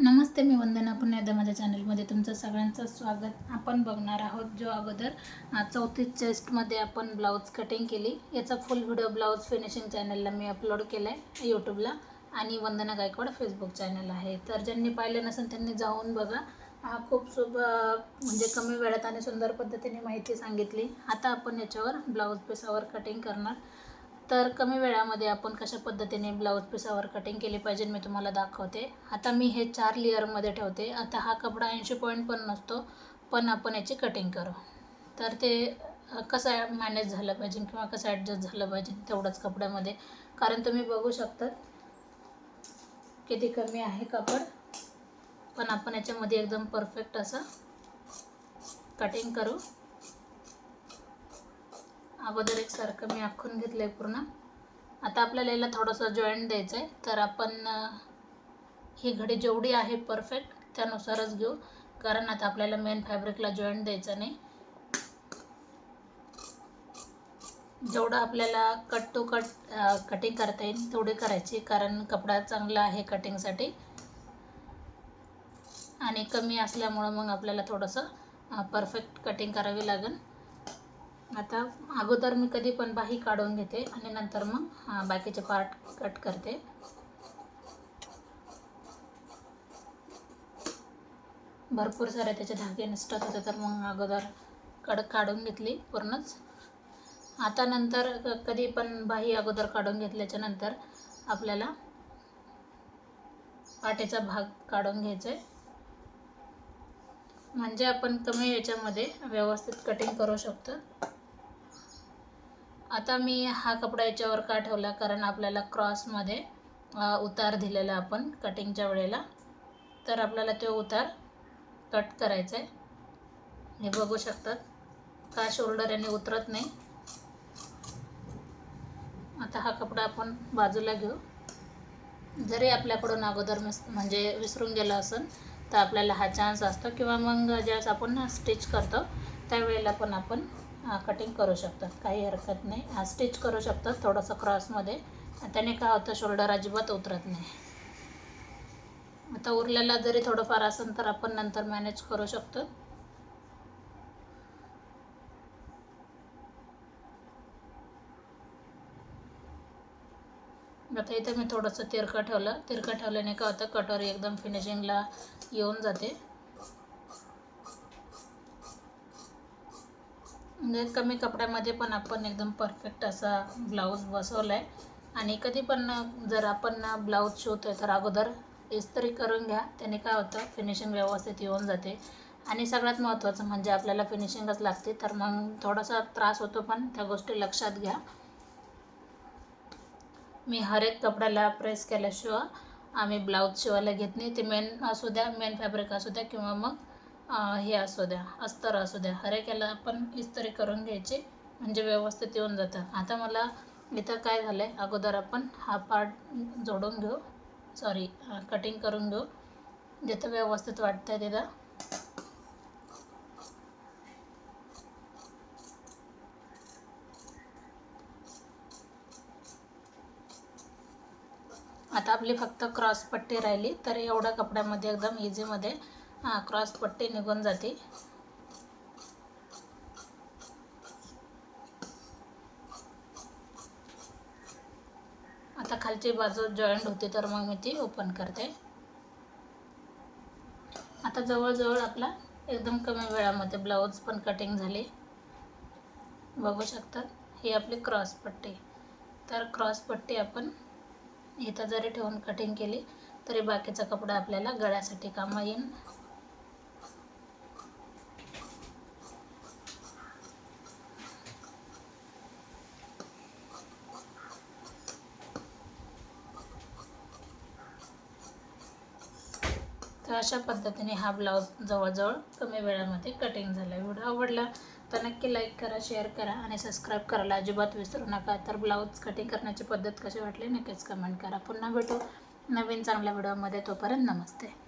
नमस्ते मी वंदना पुन्हा एकदा माझ्या चॅनलमध्ये तुमचं सगळ्यांचं स्वागत. आपण बघणार आहोत जो अगोदर चौथी चौतीस चेस्टमध्ये आपण ब्लाऊज कटिंग केली. याचा फुल व्हिडिओ ब्लाऊज फिनिशिंग चॅनलला मी अपलोड केला आहे यूट्यूबला आणि वंदना गायकवाड फेसबुक चॅनल आहे. तर ज्यांनी पाहिलं नसेल त्यांनी जाऊन बघा. हा खूप सुब म्हणजे कमी वेळात आणि सुंदर पद्धतीने माहिती सांगितली. आता आपण याच्यावर ब्लाऊज पिसावर कटिंग करणार. तर कमी वेळामध्ये आपण कशा पद्धतीने ब्लाऊज पिसावर कटिंग केली पाहिजे मी तुम्हाला दाखवते. आता मी हे चार लेअरमध्ये ठेवते. आता हा कपडा ऐंशी पॉईंट पण नसतो पण आपण याची कटिंग करू. तर ते कसं मॅनेज झालं पाहिजे किंवा कसं ॲडजस्ट झालं पाहिजे तेवढंच कपड्यामध्ये. कारण तुम्ही बघू शकता किती कमी आहे कापड पण आपण याच्यामध्ये एकदम परफेक्ट असं कटिंग करू. अगोदर एकसारखं मी आखून घेतलं आहे पूर्ण. आता आपल्याला याला थोडंसं जॉईंट द्यायचं आहे तर आपण ही घडी जेवढी आहे परफेक्ट त्यानुसारच घेऊ. कारण आता आपल्याला मेन फॅब्रिकला जॉईंट द्यायचं नाही. जेवढं आपल्याला कट टू कट कटिंग करता येईल तेवढी करायची. कारण कपडा चांगला आहे कटिंगसाठी आणि कमी असल्यामुळं मग आपल्याला थोडंसं परफेक्ट कटिंग करावी लागेल. आता अगोदर मी कधी पण बाही काढून घेते आणि नंतर मग बाकीचे पार्ट कट करते. भरपूर सारे त्याचे धागे निसटत होते तर मग अगोदर कड काढून घेतली पूर्णच. आता नंतर कधी पण बाही अगोदर काढून घेतल्याच्या नंतर आपल्याला पाटेचा भाग काढून घ्यायचा आहे म्हणजे आपण कमी याच्यामध्ये व्यवस्थित कटिंग करू शकतो. आता मी हा कपडा याच्यावर का ठेवला? कारण आपल्याला क्रॉसमध्ये उतार दिलेला आपण कटिंगच्या वेळेला. तर आपल्याला तो उतार कट करायचा आहे हे बघू शकतात. का शोल्डर याने उतरत नाही? आता हा कपडा आपण बाजूला घेऊ. जरी आपल्याकडून अगोदर मिस म्हणजे विसरून गेला असेल तर आपल्याला हा चान्स असतो. किंवा मग ज्यावेळेस आपण स्टिच करतो त्यावेळेला पण आपण कटिंग करू शकतात. काही हरकत नाही. हा स्टिच करू शकतात थोडंसं क्रॉसमध्ये त्याने काय होतं शोल्डर अजिबात उतरत नाही. आता उरलेला जरी थोडंफार असेल तर आपण नंतर मॅनेज करू शकतो. आता इथे मी थोडंसं तिरकं ठेवलं. तिरकं ठेवल्याने काय होतं कटोरी एकदम फिनिशिंगला येऊन जाते. म्हणजे कमी कपड्यामध्ये पण आपण एकदम परफेक्ट असा ब्लाऊज बसवला आहे आणि कधी पण जर आपण ब्लाऊज शिवतो आहे तर अगोदर इस्त्री करून घ्या. त्याने काय होतं फिनिशिंग व्यवस्थित येऊन जाते. आणि सगळ्यात महत्त्वाचं म्हणजे आपल्याला फिनिशिंगच लागते. तर मग थोडासा त्रास होतो पण त्या गोष्टी लक्षात घ्या. मी हर एक कपड्याला प्रेस केल्याशिवाय आम्ही ब्लाऊज शिवायला घेत नाही. ते मेन असू द्या मेन फॅब्रिक असू द्या किंवा मग हे असू द्या अस्तर असू द्या हर एक याला आपण इस्त्री करून घ्यायची म्हणजे व्यवस्थित येऊन जातं आता मला इथं काय झालं आहे अगोदर आपण हा पार्ट जोडून घेऊ. सॉरी कटिंग करून घेऊ. जिथं व्यवस्थित वाटतं आहे तिथं. आता आपली फक्त क्रॉस पट्टी राहिली तर एवढ्या कपड्यामध्ये एकदम इझीमध्ये क्रॉस पट्टी निघून जाते. आता खालची बाजू जॉईंट होते तर मग मी ती ओपन करते. आता जवळजवळ आपला एकदम कमी वेळामध्ये ब्लाऊज पण कटिंग झाली. बघू शकतात ही आपली क्रॉस पट्टी. तर क्रॉस पट्टी आपण इथं जरी ठेवून कटिंग केली तरी बाकीचा कपडा आपल्याला गळ्यासाठी कामा येईल तर अशा पद्धतीने हा ब्लाऊज जवळजवळ कमी वेळामध्ये कटिंग झाला व्हिडिओ आवडला तर नक्की लाईक करा शेअर करा आणि सबस्क्राईब करायला अजिबात विसरू नका. तर ब्लाऊज कटिंग करण्याची पद्धत कशी वाटली नक्कीच कमेंट करा. पुन्हा भेटू नवीन चांगल्या व्हिडिओमध्ये तोपर्यंत नमस्ते.